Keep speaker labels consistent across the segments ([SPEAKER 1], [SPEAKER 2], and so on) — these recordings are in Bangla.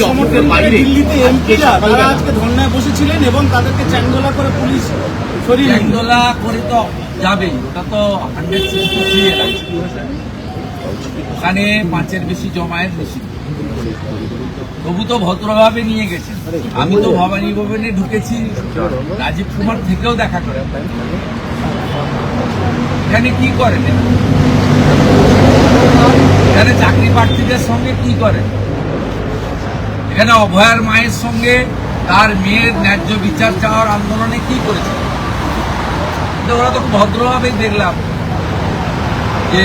[SPEAKER 1] সমর্থন করে দিল্লিতে এমপিরা তারা আজকে ধর্নায় বসেছিলেন এবং তাদেরকে চ্যাংদোলা করে পুলিশ সরিয়ে নিল।
[SPEAKER 2] করে তো যাবেই ওটা তো হান্ড্রেড সিক্সটি থ্রি ওখানে পাঁচের বেশি জমায়েত বেশি। তবু তো ভদ্রভাবে নিয়ে গেছেন আমি তো ভবানী ভবনে ঢুকেছি। রাজীব কুমার থেকেও দেখা করে। এখানে কি করেন? এখানে চাকরি প্রার্থীদের সঙ্গে কি করেন? এখানে অভয়ার মায়ের সঙ্গে তার মেয়ের ন্যায্য বিচার চাওয়ার আন্দোলনে কি করেছে? ওরা তো ভদ্রভাবেই দেখলাম যে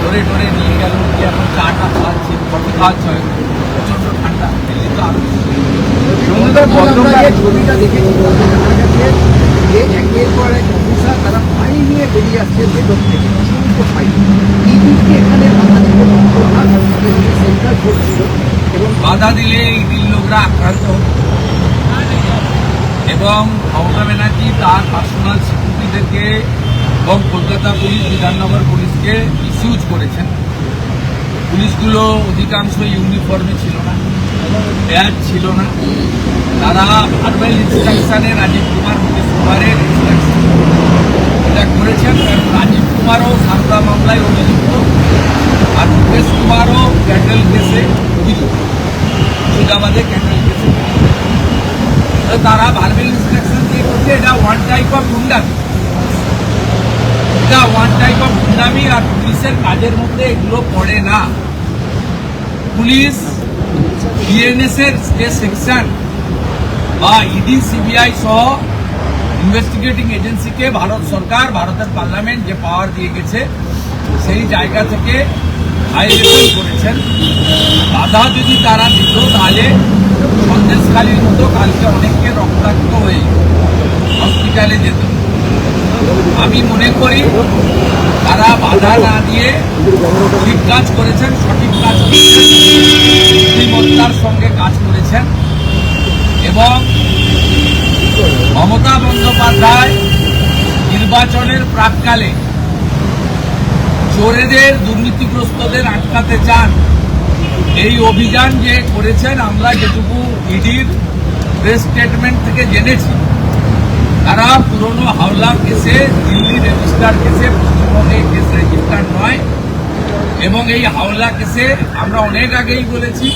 [SPEAKER 2] ধরে ধরে নিয়ে গেল যে এখন চাটা খাওয়াচ্ছে কফি খাওয়াচ্ছে। প্রচণ্ড ঠান্ডা, দিল্লি তো
[SPEAKER 3] আরও ছবিটা দেখেছি তারা ফাইল নিয়ে বেরিয়ে আসছে ভেতর থেকে অসংখ্য দিকটি এখানে বাধা
[SPEAKER 2] বাধা দিলে এই লোকরা আক্রান্ত এবং মমতা ব্যানার্জি তার পার্সোনাল সিকিউরিটিদেরকে এবং কলকাতা পুলিশ, বিধাননগর পুলিশকে মিসইউজ করেছেন। পুলিশগুলো অধিকাংশ ইউনিফর্মে ছিল না ব্যাজ ছিল না। তারা ভার্বাল ইনস্ট্রাকশনে রাজীব কুমার, মুকেশ কুমারের ইনস্ট্রাকশন এটা করেছেন। রাজীব কুমারও সারদা মামলায় অভিযুক্ত। আর মুকেশ কুমারও ক্যাটেল কেসে অভিযুক্ত মুর্শিদাবাদে তো তারা ভার্বাল ইনস্ট্রাকশন দিয়ে করছে এটা ওয়ান টাইপ অফ গুন্ডামি এটা ওয়ান টাইপ অফ গুন্ডামি আর পুলিশের কাজের মধ্যে এগুলো পড়ে না। পুলিশ বিএনএস এর যে সেকশন বা ইডি সিবিআই সহ ইনভেস্টিগেটিং এজেন্সিকে ভারত সরকার, ভারতের পার্লামেন্ট যে পাওয়ার দিয়ে গেছে, সেই জায়গা থেকে ভাইলেশন করেছেন। বাধা যদি তারা দিত, তাহলে সন্দেশখালীর মতো কালকে অনেককে রক্তাক্ত হয়ে হসপিটালে যেত। আমি মনে করি তারা বাধা না দিয়ে ঠিক কাজ করেছেন, সঠিক কাজ করেছেন। বুদ্ধিমত্তার সঙ্গে কাজ করেছেন। এবং মমতা বন্দ্যোপাধ্যায় নির্বাচনের প্রাককালে চোরেদের, দুর্নীতিগ্রস্তদের আটকাতে চান। এই অভিযান যে করেছেন, আমরা যেটুকু ইডির প্রেস স্টেটমেন্ট থেকে জেনেছি। তারা পুরনো হাওলা কেসে, দিল্লি রেজিস্টার কেসে, পশ্চিমবঙ্গে কেস রেজিস্টার নয়। এবং এই হাওলা কেসে আমরা অনেক আগেই বলেছি,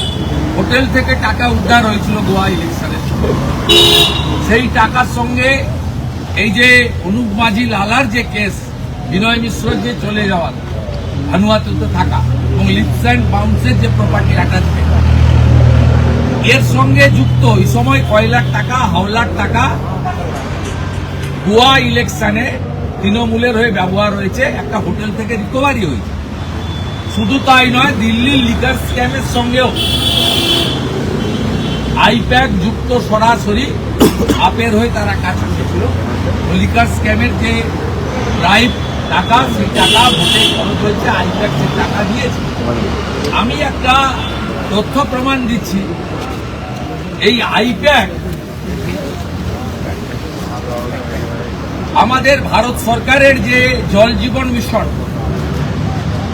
[SPEAKER 2] হোটেল থেকে টাকা উদ্ধার হয়েছিল গোয়া ইলেকশনের সেই টাকার সঙ্গে এই যে অনুপ মাঝি লালার যে কেস বিনয় মিশ্র যে চলে যাওয়ার ভানুয়াতুতে থাকা এবং লিপস অ্যান্ড বাউন্সের যে প্রপার্টি অ্যাটাচমেন্ট এর সঙ্গে যুক্ত ওই সময় কয় লাখ টাকা হাওলার টাকা গোয়া ইলেকশনে তৃণমূলের হয়ে ব্যবহার হয়েছে, একটা হোটেল থেকে রিকভারি হয়েছে। শুধু তাই নয়, দিল্লির লিগার স্ক্যামের সঙ্গেও আইপ্যাক যুক্ত সরাসরি আপের হয়ে তারা কাজ করেছিল। লিকার স্ক্যামের যে রাইট টাকা, সেই টাকা ভোটে খরচ হয়েছে আইপ্যাক যে টাকা দিয়েছে। আমি একটা তথ্য প্রমাণ দিচ্ছি। এই আইপ্যাক আমাদের ভারত সরকারের যে জল জীবন মিশন,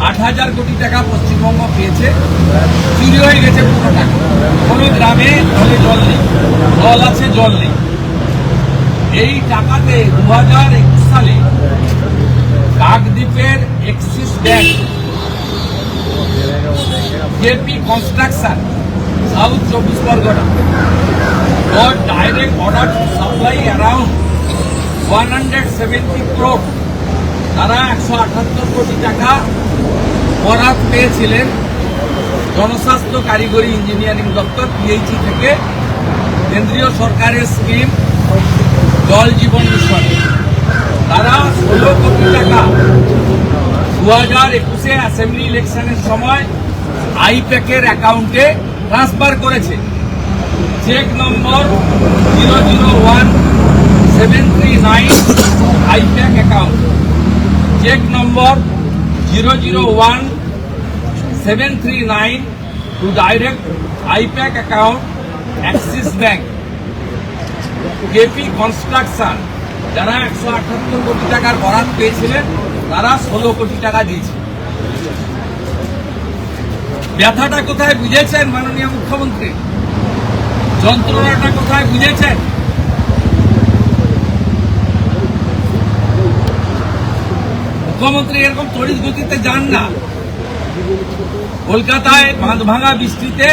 [SPEAKER 2] আট হাজার কোটি টাকা পশ্চিমবঙ্গ পেয়েছে, চুরি হয়ে গেছে পুরো টাকা। কোনো গ্রামে জলে জল নেই, জল আছে, জল নেই। এই টাকাতে দু হাজার একুশ সালে কাকদ্বীপের Axis Bank. JP construction, south চব্বিশ Pargana. got direct order to supply around 170 crore তারা একশো আঠাত্তর কোটি টাকা বরাদ পেয়েছিলেন জনস্বাস্থ্য কারিগরি ইঞ্জিনিয়ারিং দপ্তর পিএইচি থেকে। কেন্দ্রীয় সরকারের স্কিম, জল জীবন মিশন। তারা ষোলো কোটি টাকা। দু হাজার একুশে অ্যাসেম্বলি ইলেকশনের সময় আইপ্যাকের অ্যাকাউন্টে ট্রান্সফার করেছে। Check number zero zero one seven three nine IPAC account check number zero zero one seven three nine two direct IPAC account Axis Bank KP construction যারা একশো আটাত্তর কোটি টাকার বরাদ পেয়েছিলেন, তারা ষোলো কোটি টাকা দিয়েছে। ব্যথাটা কোথায় বুঝেছেন মাননীয় মুখ্যমন্ত্রী? যন্ত্রণাটা কোথায় বুঝেছেন? মুখ্যমন্ত্রী এরকম তড়িৎ গতিতে যান না। কলকাতায় বাঁধ ভাঙা বৃষ্টিতে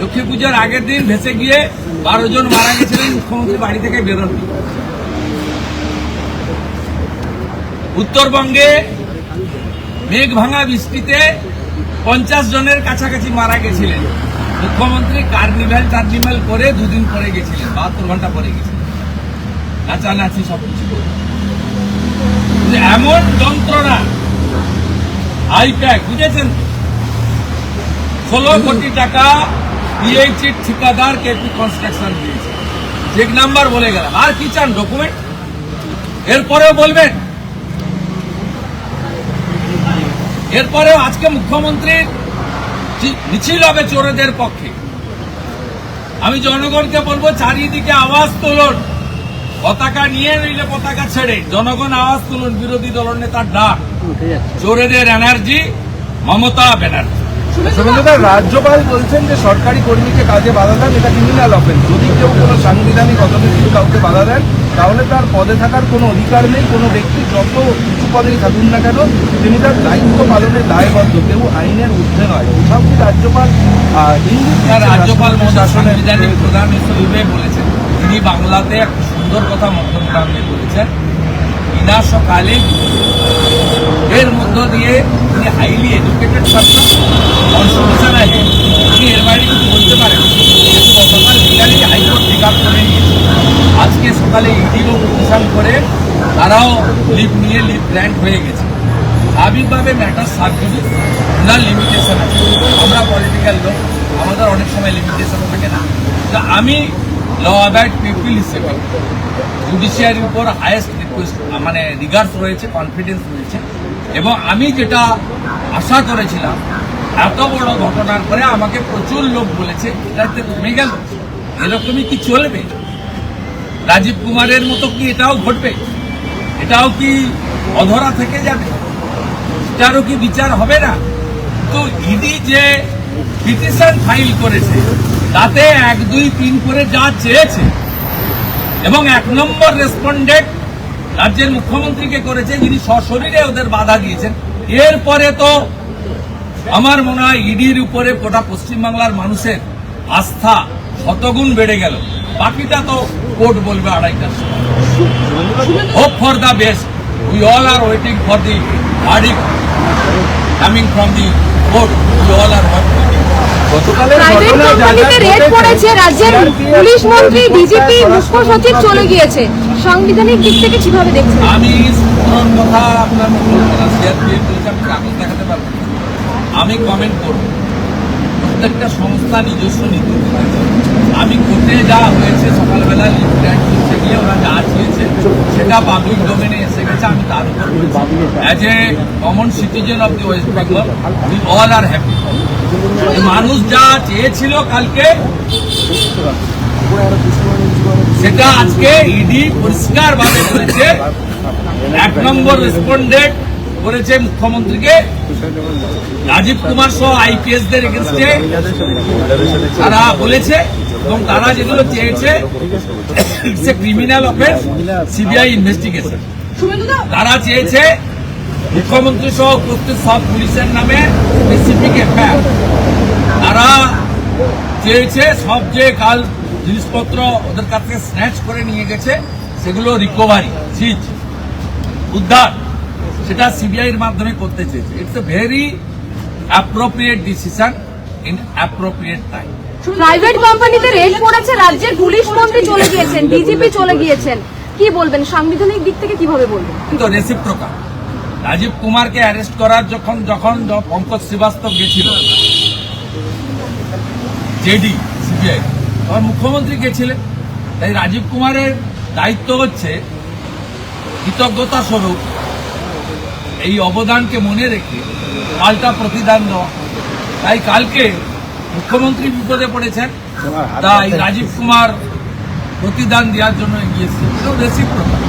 [SPEAKER 2] লক্ষ্মী পুজোর আগের দিন ভেসে গিয়ে বারো জন মারা গেছিলেন, মুখ্যমন্ত্রী বাড়ি থেকে বেরোননি। উত্তরবঙ্গে মেঘ ভাঙা বৃষ্টিতে পঞ্চাশ জনের কাছাকাছি মারা গেছিলেন। মুখ্যমন্ত্রী কার্নিভ্যাল টার্নিভ্যাল করে দুদিন পরে গেছিলেন, বাহাত্তর ঘণ্টা পরে গেছিলেন। নাচানাচি সবকিছু করে। এমন যন্ত্রণা, আইপ্যাক, বুঝেছেন? ষোলো কোটি টাকা পিএইচির ঠিকাদার কেপি কনস্ট্রাকশন দিয়েছে। চেক নাম্বার বলে গেলাম। আর কি চান, ডকুমেন্ট? এরপরেও বলবেন? এরপরেও আজকে মুখ্যমন্ত্রীর মিছিল হবে চোরেদের পক্ষে। আমি জনগণকে বলব চারিদিকে আওয়াজ তুলুন। পতাকা নিয়ে নইলে পতাকা ছেড়ে। জনগণ আওয়াজ তুলুন বিরোধী দলনেতার ডাক। চোরেদের এনার্জি মমতা ব্যানার্জি।
[SPEAKER 4] রাজ্যপাল বলছেন যে সরকারি কর্মীকে কাজে বাধা দেন এটা ক্রিমিনাল অফেন্স যদি কেউ কোনো সাংবিধানিক অথরিটির কাউকে বাধা দেন তাহলে তার পদে থাকার কোনো অধিকার নেই কোনো ব্যক্তি যত উঁচু পদেই থাকুন না কেন তিনি তার দায়িত্ব পালনের দায়বদ্ধ কেউ আইনের ঊর্ধ্বে নয়। কোথাও কি রাজ্যপাল
[SPEAKER 2] রাজ্যপাল সাংবিধানিক প্রধান হিসেবে বলেছেন। তিনি বাংলাতে এক সুন্দর কথা মধ্যমগ্রামে বলেছেন। বিনাশকালে এর মধ্য দিয়ে তিনি হাইলি এডুকেটেড পার্সন কনস্টিটিউশন আছে তিনি এর বাইরে কিছু বলতে পারেন গতকাল বিকালে হাইকোর্ট টেক আপ করে নিয়েছে। আজকে সকালে ইডিও পিটিশন করে তারাও লিভ নিয়ে লিভ গ্র্যান্ট হয়ে গেছে। স্বাভাবিকভাবে ম্যাটার সাবজুডিস না লিমিটেশন আমরা পলিটিক্যাল লোক, আমাদের অনেক সময় লিমিটেশন থাকে না। তা আমি ল অ্যাবাইড পিপিল হিসেবে জুডিশিয়ারির উপর হায়েস্ট রিকোয়েস্ট মানে রিগার্স রয়েছে কনফিডেন্স রয়েছে। এবং আমি যেটা আশা করেছিলাম এত বড় ঘটনার পরে আমাকে প্রচুর লোক বলেছে এটাতে কমে গেল? এরকমই কি চলবে? রাজীব কুমারের মতো কি এটাও ঘটবে? এটাও কি অধরা থেকে যাবে? এটারও কি বিচার হবে না? তো ইডি যে পিটিশন ফাইল করেছে, তাতে এক, দুই, তিন করে যা চেয়েছে, এবং এক নম্বর রেসপন্ডেন্ট রাজ্যের মুখ্যমন্ত্রীকে করেছে, যিনি সশরীরে ওদের বাধা দিয়েছেন। এরপরে তো আমার মনে হয় ইডির উপরে গোটা পশ্চিমবাংলার মানুষের আস্থা শতগুণ বেড়ে গেল। বাকিটা তো কোর্ট বলবে আড়াইটার সময় hope for the best we all are waiting
[SPEAKER 4] for
[SPEAKER 5] the
[SPEAKER 4] করা
[SPEAKER 5] মুখ্য সচিব চলে গিয়েছে। সাংবিধানিক দিক থেকে কীভাবে দেখছেন?
[SPEAKER 2] আমি কথা আপনার বলব না সিআরপিএফ আমি আমি কমেন্ট করব। প্রত্যেকটা সংস্থা নিজস্ব নীতি। আমি কোর্টে যা হয়েছে, সকালবেলা করতে গিয়ে ওরা যা চেয়েছে সেটা পাবলিক ডোমেনে এসে গেছে, আমি তার উপর as a common citizen of the West Bengal we all are happy মানুষ যা চেয়েছিল কালকে, সেটা আজকে ইডি পরিষ্কার ভাবে বলেছে। এক নম্বর রেসপন্ডেন্ট করেছে মুখ্যমন্ত্রীকে রাজীব কুমার সহ আইপিএস দের এগেনস্টে তারা বলেছে এবং তারা যেগুলো চেয়েছে ক্রিমিনাল অফেন্স সিবিআই ইনভেস্টিগেশন তারা চেয়েছে মুখ্যমন্ত্রী সহ উপস্থিত সব পুলিশের নামে স্পেসিফিক এফআইআর তারা চেয়েছে সব যে কাল জিনিসপত্র ওদের কাছে স্ন্যাচ করে নিয়ে গেছে, সেগুলো রিকভারি সিজ উদ্ধার। সেটা সিবিআই এর মাধ্যমে করতে চেয়েছে। It's a very appropriate decision in appropriate time
[SPEAKER 5] private কোম্পানিতে রেড পড়েছে রাজ্যের পুলিশ মন্ত্রী চলে গিয়েছেন ডিজিপি চলে গিয়েছেন। কি বলবেন সাংবিধানিক দিক থেকে কীভাবে বলবেন?
[SPEAKER 2] কিন্তু রেসিপ্রোকাল রাজীব কুমারকে অ্যারেস্ট করার যখন যখন পঙ্কজ শ্রীবাস্তব গেছিল জেডি সিবিআই তখন মুখ্যমন্ত্রী গেছিলেন। তাই রাজীব কুমারের দায়িত্ব হচ্ছে কৃতজ্ঞতা স্বরূপ এই অবদানকে মনে রেখে পাল্টা প্রতিদান দেওয়া তাই কালকে মুখ্যমন্ত্রী বিপদে পড়েছেন তাই রাজীব কুমার প্রতিদান দেওয়ার জন্য এগিয়েছে রেসিপ্রোকাল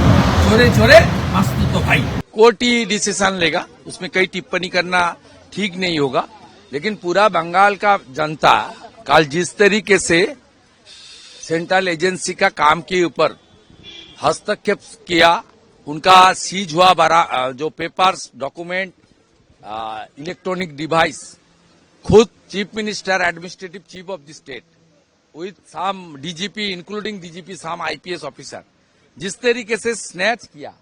[SPEAKER 2] চোরে চোরে মাস্তুত ভাই
[SPEAKER 6] कोर्ट ही डिसीजन लेगा उसमें कई टिप्पणी करना ठीक नहीं होगा लेकिन पूरा बंगाल का जनता कल जिस तरीके से
[SPEAKER 2] सेंट्रल एजेंसी का काम के ऊपर हस्तक्षेप किया उनका सीज हुआ बरा जो पेपर्स, डॉक्यूमेंट इलेक्ट्रॉनिक डिवाइस, खुद chief minister, administrative chief of the state with some DGP, including DGP, some IPS officer, जिस तरीके से स्नैच किया,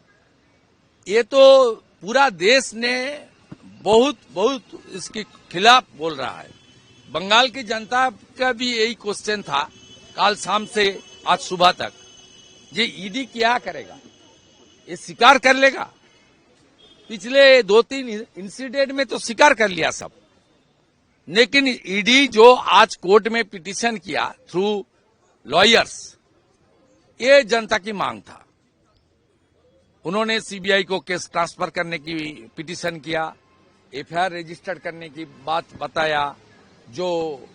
[SPEAKER 2] ये तो पूरा देश ने बहुत बहुत इसके खिलाफ बोल रहा है। बंगाल की जनता का भी यही क्वेश्चन था, कल शाम से आज सुबह तक। ये ईडी क्या करेगा? ये स्वीकार कर लेगा। पिछले दो तीन इंसिडेंट में तो स्वीकार कर लिया सब। लेकिन ईडी जो आज कोर्ट में पिटीशन किया थ्रू लॉयर्स ये जनता की मांग था। उन्होंने सीबीआई को केस ट्रांसफ़र करने की पिटीशन किया एफआईआर रजिस्टर्ड करने की बात बताया, जो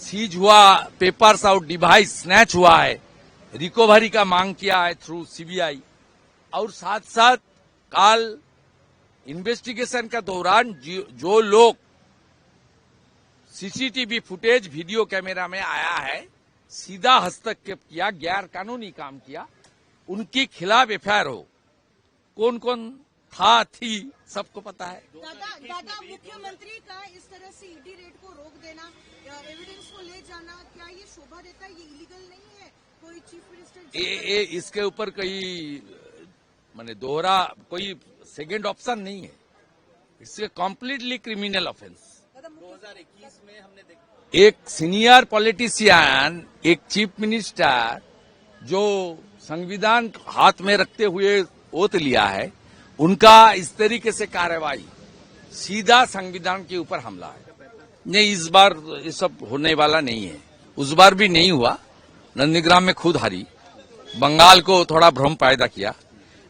[SPEAKER 2] सीज हुआ पेपर्स और डिवाइस स्नैच हुआ है रिकवरी का मांग किया है थ्रू सीबीआई और साथ साथ काल इन्वेस्टिगेशन का दौरान जो लोग सीसीटीवी फुटेज वीडियो कैमरा में आया है सीधा हस्तक्षेप किया गैर कानूनी काम किया उनके खिलाफ एफआईआर हो। कौन कौन था थी सबको पता है।
[SPEAKER 7] दादा दादा मुख्यमंत्री का इस तरह से ईडी रेट को रोक देना एविडेंस को ले जाना क्या ये शोभा देता है? ये इलीगल नहीं है? कोई चीफ मिनिस्टर
[SPEAKER 2] ये, ये इसके ऊपर कोई माने दोहरा कोई सेकेंड ऑप्शन नहीं है। It's a completely criminal offence दो हज़ार इक्कीस में हमने एक सीनियर पॉलिटिशियन एक चीफ मिनिस्टर जो संविधान हाथ में रखते हुए ओत लिया है, उनका इस तरीके से कार्रवाई, सीधा संविधान के ऊपर हमला है। नहीं, इस बार ये सब होने वाला नहीं है। उस बार भी नहीं हुआ। नंदीग्राम में खुद हारी। बंगाल को थोड़ा भ्रम पैदा किया।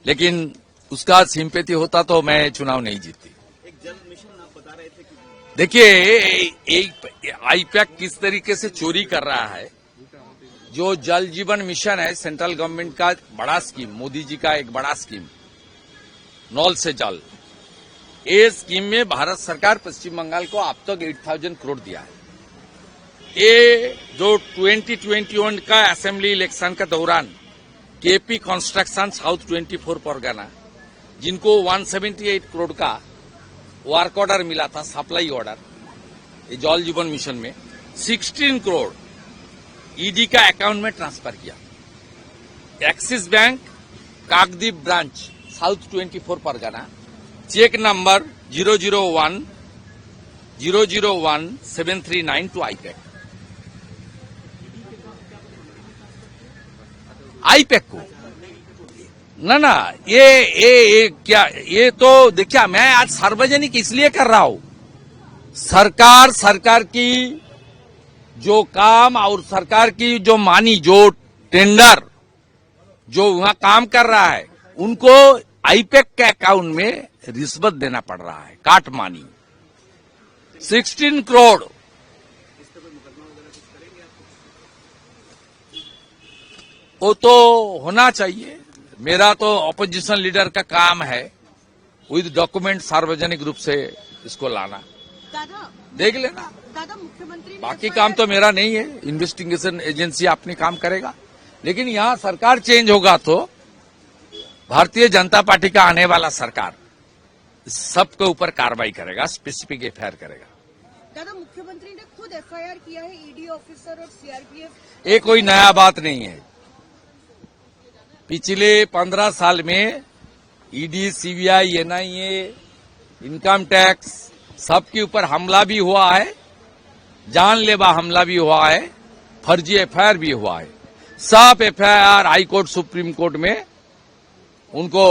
[SPEAKER 2] लेकिन उसका सिंपैथी होता तो मैं चुनाव नहीं जीतती देखिए एक आईपैक किस तरीके से चोरी कर रहा है? जो जल जीवन मिशन है सेंट्रल गवर्नमेंट का बड़ा स्कीम मोदी जी का एक बड़ा स्कीम नॉल से जल। ये स्कीम में भारत सरकार पश्चिम बंगाल को अब तक एट थाउज़ेंड करोड़ दिया है। ये जो 2021 का असेंबली इलेक्शन का दौरान केपी कंस्ट्रक्शन साउथ 24 परगना जिनको 178 करोड़ का वर्क ऑर्डर मिला था सप्लाई ऑर्डर ये जल जीवन मिशन में 16 करोड़ ईडी का अकाउंट में ट्रांसफर किया Axis bank Kakdwip branch south 24 Pargana cheque number zero zero one zero zero one seven three nine two IPAC IPAC को। ना ना, ये ये ये क्या, ये तो देखिए, मैं आज सार्वजनिक इसलिए कर रहा हूँ। सरकार सरकार की जो काम और सरकार की जो मानी, जो टेंडर, जो वहाँ काम कर रहा है, उनको आईपैक के अकाउंट में रिश्वत देना पड़ रहा है, काट मानी। 16 करोड़ वो तो होना चाहिए। मेरा तो ऑपोजिशन लीडर का काम है विद डॉक्यूमेंट सार्वजनिक रूप से इसको लाना।
[SPEAKER 7] दादा
[SPEAKER 2] देख लेना।
[SPEAKER 7] दादा मुख्यमंत्री
[SPEAKER 2] बाकी काम तो मेरा नहीं है। इन्वेस्टिगेशन एजेंसी अपने काम करेगा। लेकिन यहाँ सरकार चेंज होगा तो भारतीय जनता पार्टी का आने वाला सरकार सबके ऊपर कार्रवाई करेगा स्पेसिफिक एफआईआर करेगा।
[SPEAKER 7] दादा मुख्यमंत्री ने खुद एफआईआर किया है ईडी ऑफिसर और सीआरपीएफ
[SPEAKER 2] ये कोई नया बात नहीं है। पिछले पंद्रह साल में ED CBI NIA income tax सबके ऊपर हमला भी हुआ है, जानलेवा हमला भी हुआ है, फर्जी एफआईआर भी हुआ है। सब FIR high court supreme court में उनको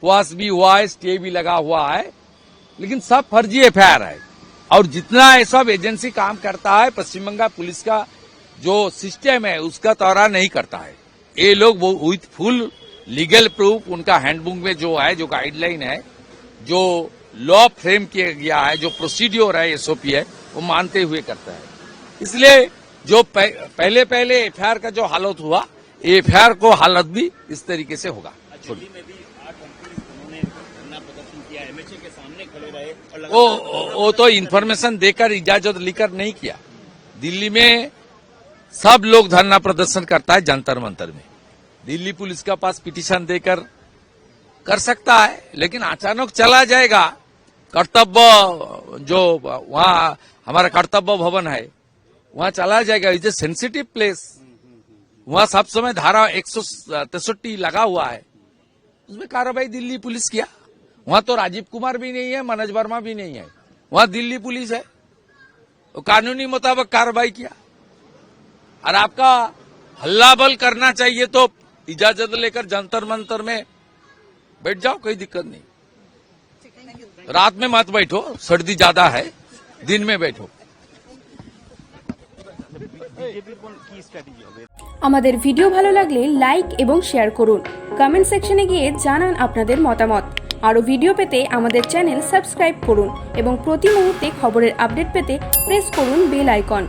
[SPEAKER 2] क्वास भी हुआ है स्टे भी लगा हुआ है, लेकिन सब फर्जी एफआईआर है। और जितना ये सब एजेंसी काम करता है, पश्चिम बंगाल पुलिस का जो सिस्टम है, उसका तौरा नहीं करता है। ये लोग वो विथ फुल लीगल प्रूफ उनका हैंडबुक में जो है जो गाइडलाइन है जो लॉ फ्रेम किया गया है जो प्रोसीड्योर है एसओपी है वो मानते हुए करता है। इसलिए जो पह, पहले पहले एफआईआर का जो हालत हुआ एफआईआर को हालत भी इस तरीके से होगा। वो वो तो इन्फॉर्मेशन देकर इजाज़त लेकर नहीं किया। दिल्ली में सब लोग धरना प्रदर्शन करता है जंतर मंतर में। दिल्ली पुलिस का पास पिटीशन देकर कर सकता है, लेकिन अचानक चला जाएगा। कर्तव्य जो वहाँ, हमारा कर्तव्य भवन है, वहाँ चला जाएगा। इज़ ए सेंसिटिव प्लेस वहाँ सब समय धारा एक सौ लगा हुआ है। उसमें कार्रवाई दिल्ली पुलिस किया। वहाँ तो राजीव कुमार भी नहीं है, मनोज वर्मा भी नहीं है। वहाँ दिल्ली पुलिस है। वो कानूनी मुताबिक कार्रवाई किया। और आपका हल्ला बल करना चाहिए तो इजाजत लेकर जंतर मंतर में बैठ जाओ कोई दिक्कत नहीं रात में मत बैठो सर्दी ज्यादा है दिन में बैठो
[SPEAKER 8] আমাদের ভিডিও ভালো লাগলে লাইক এবং শেয়ার করুন কমেন্ট সেকশনে গিয়ে জানান আপনাদের মতামত আরও ভিডিও পেতে আমাদের চ্যানেল সাবস্ক্রাইব করুন এবং প্রতি মুহূর্তে খবরের আপডেট পেতে প্রেস করুন বেল আইকন